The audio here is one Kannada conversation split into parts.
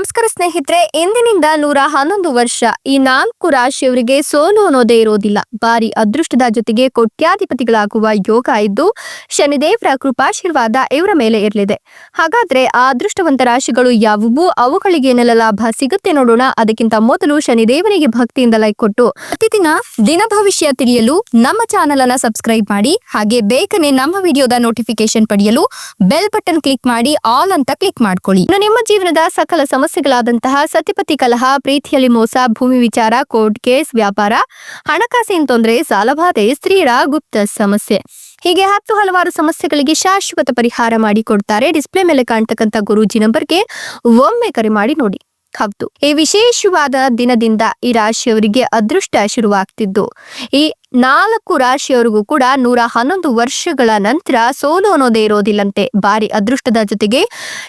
ನಮಸ್ಕಾರ ಸ್ನೇಹಿತರೆ, ಇಂದಿನಿಂದ ನೂರ ಹನ್ನೊಂದು ವರ್ಷ. ಈ ನಾಲ್ಕು ರಾಶಿಯವರಿಗೆ ಸೋಲು ಅನ್ನೋದೇ ಇರೋದಿಲ್ಲ. ಬಾರಿ ಅದೃಷ್ಟದ ಜೊತೆಗೆ ಕೋಟ್ಯಾಧಿಪತಿಗಳಾಗುವ ಯೋಗ ಇದ್ದು, ಶನಿದೇವರ ಕೃಪಾಶೀರ್ವಾದ ಇವರ ಮೇಲೆ ಇರಲಿದೆ. ಹಾಗಾದ್ರೆ ಆ ಅದೃಷ್ಟವಂತ ರಾಶಿಗಳು ಯಾವುವು? ಅವುಗಳಿಗೆ ಏನೆಲ್ಲ ಲಾಭ ಸಿಗುತ್ತೆ ನೋಡೋಣ. ಅದಕ್ಕಿಂತ ಮೊದಲು ಶನಿದೇವನಿಗೆ ಭಕ್ತಿಯಿಂದ ಲೈಕ್ ಕೊಟ್ಟು, ಪ್ರತಿದಿನ ದಿನ ಭವಿಷ್ಯ ತಿಳಿಯಲು ನಮ್ಮ ಚಾನೆಲ್ ಅನ್ನ ಸಬ್ಸ್ಕ್ರೈಬ್ ಮಾಡಿ, ಹಾಗೆ ಬೇಗನೆ ನಮ್ಮ ವಿಡಿಯೋದ ನೋಟಿಫಿಕೇಶನ್ ಪಡೆಯಲು ಬೆಲ್ ಬಟನ್ ಕ್ಲಿಕ್ ಮಾಡಿ ಆಲ್ ಅಂತ ಕ್ಲಿಕ್ ಮಾಡ್ಕೊಳ್ಳಿ. ನಿಮ್ಮ ಜೀವನದ ಸಕಲ ಸಮಸ್ಯೆಗಳಾದಂತಹ ಸತಿಪತಿ ಕಲಹ, ಪ್ರೀತಿಯಲ್ಲಿ ಮೋಸ, ಭೂಮಿ ವಿಚಾರ, ಕೋರ್ಟ್ ಕೇಸ್, ವ್ಯಾಪಾರ, ಹಣಕಾಸಿನ ತೊಂದರೆ, ಸಾಲಬಾಧೆ ಸ್ತ್ರೀಯರ ಗುಪ್ತ ಸಮಸ್ಯೆ. ಹೀಗೆ ಹತ್ತು ಹಲವಾರು ಸಮಸ್ಯೆಗಳಿಗೆ ಶಾಶ್ವತ ಪರಿಹಾರ ಮಾಡಿ ಕೊಡ್ತಾರೆ ಡಿಸ್ಪ್ಲೇ ಮೇಲೆ ಕಾಣ್ತಕ್ಕಂಥ ಗುರುಜಿ ನಂಬರ್ಗೆ ಒಮ್ಮೆ ಕರೆ ಮಾಡಿ ನೋಡಿ. ಹೌದು. ಈ ವಿಶೇಷವಾದ ದಿನದಿಂದ ಈ ರಾಶಿಯವರಿಗೆ ಅದೃಷ್ಟ ಶುರುವಾಗ್ತಿದ್ದು. ಈ ನಾಲ್ಕು ರಾಶಿಯವರಿಗೂ ಕೂಡ ನೂರ ಹನ್ನೊಂದು ವರ್ಷಗಳ ನಂತರ ಸೋಲು ಅನ್ನೋದೇ ಇರೋದಿಲ್ಲಂತೆ. ಬಾರಿ ಅದೃಷ್ಟದ ಜೊತೆಗೆ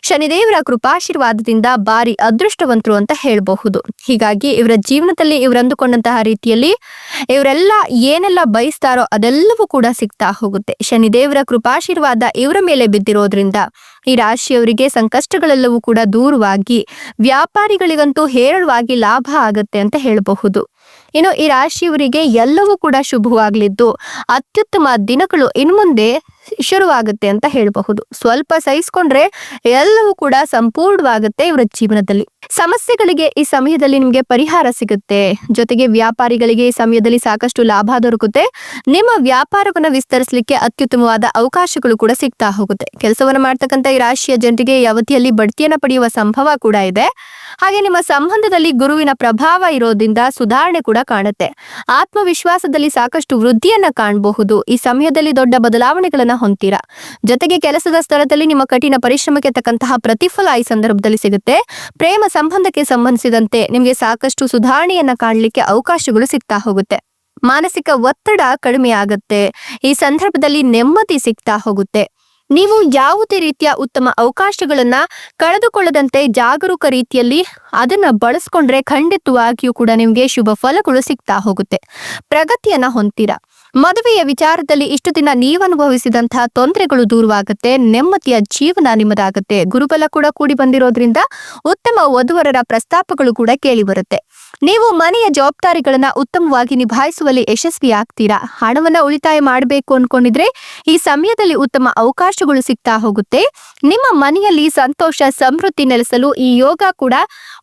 ಶನಿದೇವರ ಕೃಪಾಶೀರ್ವಾದದಿಂದ ಬಾರಿ ಅದೃಷ್ಟವಂತರು ಅಂತ ಹೇಳಬಹುದು. ಹೀಗಾಗಿ ಇವರ ಜೀವನದಲ್ಲಿ ಇವರು ಅಂದುಕೊಂಡಂತಹ ರೀತಿಯಲ್ಲಿ ಇವರೆಲ್ಲ ಏನೆಲ್ಲ ಬಯಸ್ತಾರೋ ಅದೆಲ್ಲವೂ ಕೂಡ ಸಿಗ್ತಾ ಹೋಗುತ್ತೆ. ಶನಿದೇವರ ಕೃಪಾಶೀರ್ವಾದ ಇವರ ಮೇಲೆ ಬಿದ್ದಿರೋದ್ರಿಂದ ಈ ರಾಶಿಯವರಿಗೆ ಸಂಕಷ್ಟಗಳೆಲ್ಲವೂ ಕೂಡ ದೂರವಾಗಿ ವ್ಯಾಪಾರಿಗಳಿಗಂತೂ ಹೇರಳವಾಗಿ ಲಾಭ ಆಗುತ್ತೆ ಅಂತ ಹೇಳಬಹುದು. ಇನ್ನು ಈ ರಾಶಿಯವರಿಗೆ ಎಲ್ಲವೂ ಕೂಡ ಶುಭವಾಗಲಿದ್ದು. ಅತ್ಯುತ್ತಮ ದಿನಗಳು ಇನ್ಮುಂದೆ ಶುರುವಾಗುತ್ತೆ ಅಂತ ಹೇಳಬಹುದು. ಸ್ವಲ್ಪ ಸಹಿಸ್ಕೊಂಡ್ರೆ ಎಲ್ಲವೂ ಕೂಡ ಸಂಪೂರ್ಣವಾಗುತ್ತೆ ಇವರ ಜೀವನದಲ್ಲಿ. ಸಮಸ್ಯೆಗಳಿಗೆ ಈ ಸಮಯದಲ್ಲಿ ನಿಮಗೆ ಪರಿಹಾರ ಸಿಗುತ್ತೆ. ಜೊತೆಗೆ ವ್ಯಾಪಾರಿಗಳಿಗೆ ಈ ಸಮಯದಲ್ಲಿ ಸಾಕಷ್ಟು ಲಾಭ ದೊರಕುತ್ತೆ. ನಿಮ್ಮ ವ್ಯಾಪಾರವನ್ನು ವಿಸ್ತರಿಸಲಿಕ್ಕೆ ಅತ್ಯುತ್ತಮವಾದ ಅವಕಾಶಗಳು ಕೂಡ ಸಿಗ್ತಾ ಹೋಗುತ್ತೆ. ಕೆಲಸವನ್ನು ಮಾಡ್ತಕ್ಕಂಥ ಈ ರಾಶಿಯ ಜನರಿಗೆ ಈ ಅವಧಿಯಲ್ಲಿ ಬಡ್ತಿಯನ್ನು ಪಡೆಯುವ ಸಂಭವ ಕೂಡ ಇದೆ. ಹಾಗೆ ನಿಮ್ಮ ಸಂಬಂಧದಲ್ಲಿ ಗುರುವಿನ ಪ್ರಭಾವ ಇರೋದ್ರಿಂದ ಸುಧಾರಣೆ ಕೂಡ ಕಾಣುತ್ತೆ. ಆತ್ಮವಿಶ್ವಾಸದಲ್ಲಿ ಸಾಕಷ್ಟು ವೃದ್ಧಿಯನ್ನ ಕಾಣಬಹುದು. ಈ ಸಮಯದಲ್ಲಿ ದೊಡ್ಡ ಬದಲಾವಣೆಗಳನ್ನ ಹೊಂತೀರಾ ಜೊತೆಗೆ ಕೆಲಸದ ಸ್ಥಳದಲ್ಲಿ ನಿಮ್ಮ ಕಠಿಣ ಪರಿಶ್ರಮಕ್ಕೆ ತಕ್ಕಂತಹ ಪ್ರತಿಫಲ ಈ ಸಂದರ್ಭದಲ್ಲಿ ಸಿಗುತ್ತೆ. ಪ್ರೇಮ ಸಂಬಂಧಕ್ಕೆ ಸಂಬಂಧಿಸಿದಂತೆ ನಿಮಗೆ ಸಾಕಷ್ಟು ಸುಧಾರಣೆಯನ್ನ ಕಾಣಲಿಕ್ಕೆ ಅವಕಾಶಗಳು ಸಿಗ್ತಾ ಹೋಗುತ್ತೆ. ಮಾನಸಿಕ ಒತ್ತಡ ಕಡಿಮೆ ಆಗುತ್ತೆ. ಈ ಸಂದರ್ಭದಲ್ಲಿ ನೆಮ್ಮದಿ ಸಿಗ್ತಾ ಹೋಗುತ್ತೆ. ನೀವು ಯಾವುದೇ ರೀತಿಯ ಉತ್ತಮ ಅವಕಾಶಗಳನ್ನ ಕಳೆದುಕೊಳ್ಳದಂತೆ ಜಾಗರೂಕ ರೀತಿಯಲ್ಲಿ ಅದನ್ನ ಬಳಸ್ಕೊಂಡ್ರೆ ಖಂಡಿತವಾಗಿಯೂ ಕೂಡ ನಿಮಗೆ ಶುಭ ಫಲಗಳು ಸಿಗ್ತಾ ಹೋಗುತ್ತೆ. ಪ್ರಗತಿಯನ್ನ ಹೊಂತೀರಾ ಮದುವೆಯ ವಿಚಾರದಲ್ಲಿ ಇಷ್ಟು ದಿನ ನೀವು ಅನುಭವಿಸಿದಂತಹ ತೊಂದರೆಗಳು ದೂರವಾಗುತ್ತೆ, ನೆಮ್ಮದಿಯ ಜೀವನ ನಿಮ್ಮದಾಗುತ್ತೆ. ಗುರುಬಲ ಕೂಡ ಕೂಡಿ ಬಂದಿರೋದ್ರಿಂದ ಉತ್ತಮ ವಧುವರರ ಪ್ರಸ್ತಾಪಗಳು ಕೂಡ ಕೇಳಿ ಬರುತ್ತೆ. ನೀವು ಮನೆಯ ಜವಾಬ್ದಾರಿಗಳನ್ನ ಉತ್ತಮವಾಗಿ ನಿಭಾಯಿಸುವಲ್ಲಿ ಯಶಸ್ವಿ ಆಗ್ತೀರಾ ಹಣವನ್ನ ಉಳಿತಾಯ ಮಾಡಬೇಕು ಅನ್ಕೊಂಡಿದ್ರೆ ಈ ಸಮಯದಲ್ಲಿ ಉತ್ತಮ ಅವಕಾಶಗಳು ಸಿಗ್ತಾ ಹೋಗುತ್ತೆ. ನಿಮ್ಮ ಮನೆಯಲ್ಲಿ ಸಂತೋಷ, ಸಮೃದ್ಧಿ ನೆಲೆಸಲು ಈ ಯೋಗ ಕೂಡ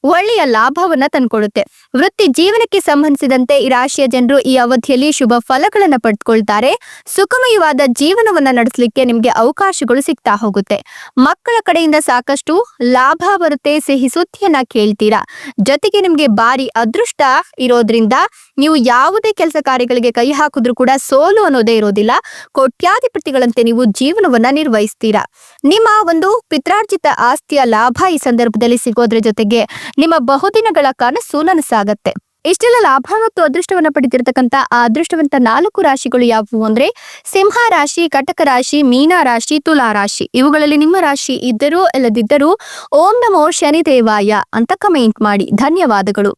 ಒಳ್ಳೆಯ ಲಾಭವನ್ನ ತಂದ್ಕೊಡುತ್ತೆ. ವೃತ್ತಿ ಜೀವನಕ್ಕೆ ಸಂಬಂಧಿಸಿದಂತೆ ಈ ರಾಶಿಯ ಜನರು ಈ ಅವಧಿಯಲ್ಲಿ ಶುಭ ಫಲಗಳನ್ನ ಪಡೆದುಕೊಳ್ತಾರೆ ಸುಖಮಯವಾದ ಜೀವನವನ್ನ ನಡೆಸಲಿಕ್ಕೆ ನಿಮ್ಗೆ ಅವಕಾಶಗಳು ಸಿಗ್ತಾ ಹೋಗುತ್ತೆ. ಮಕ್ಕಳ ಕಡೆಯಿಂದ ಸಾಕಷ್ಟು ಲಾಭ ಬರುತ್ತೆ. ಸಿಹಿ ಸುದ್ದಿಯನ್ನ ಕೇಳ್ತೀರಾ? ಜೊತೆಗೆ ನಿಮ್ಗೆ ಬಾರಿ ಅದೃಷ್ಟ ಇರೋದ್ರಿಂದ ನೀವು ಯಾವುದೇ ಕೆಲಸ ಕಾರ್ಯಗಳಿಗೆ ಕೈ ಹಾಕಿದ್ರು ಕೂಡ ಸೋಲು ಅನ್ನೋದೇ ಇರೋದಿಲ್ಲ. ಕೋಟ್ಯಾಧಿಪತಿಗಳಂತೆ ನೀವು ಜೀವನವನ್ನ ನಿರ್ವಹಿಸ್ತೀರಾ. ನಿಮ್ಮ ಒಂದು ಪಿತ್ರಾರ್ಜಿತ ಆಸ್ತಿಯ ಲಾಭ ಈ ಸಂದರ್ಭದಲ್ಲಿ ಸಿಗೋದ್ರ ಜೊತೆಗೆ ನಿಮ್ಮ ಬಹುದಿನಗಳ ಕನಸು ನನಸಾಗತ್ತೆ. ಇಷ್ಟೆಲ್ಲ ಲಾಭ ಮತ್ತು ಅದೃಷ್ಟವನ್ನ ಪಡೆದಿರತಕ್ಕಂತ ಆ ಅದೃಷ್ಟವಂತ ನಾಲ್ಕು ರಾಶಿಗಳು ಯಾವುವು ಅಂದ್ರೆ ಸಿಂಹ ರಾಶಿ, ಕಟಕ ರಾಶಿ, ಮೀನಾ ರಾಶಿ, ತುಲಾ ರಾಶಿ. ಇವುಗಳಲ್ಲಿ ನಿಮ್ಮ ರಾಶಿ ಇದ್ದರೂ ಇಲ್ಲದಿದ್ದರೂ ಓಂ ನಮೋ ಶನಿದೇವಾಯ ಅಂತ ಕಮೆಂಟ್ ಮಾಡಿ. ಧನ್ಯವಾದಗಳು.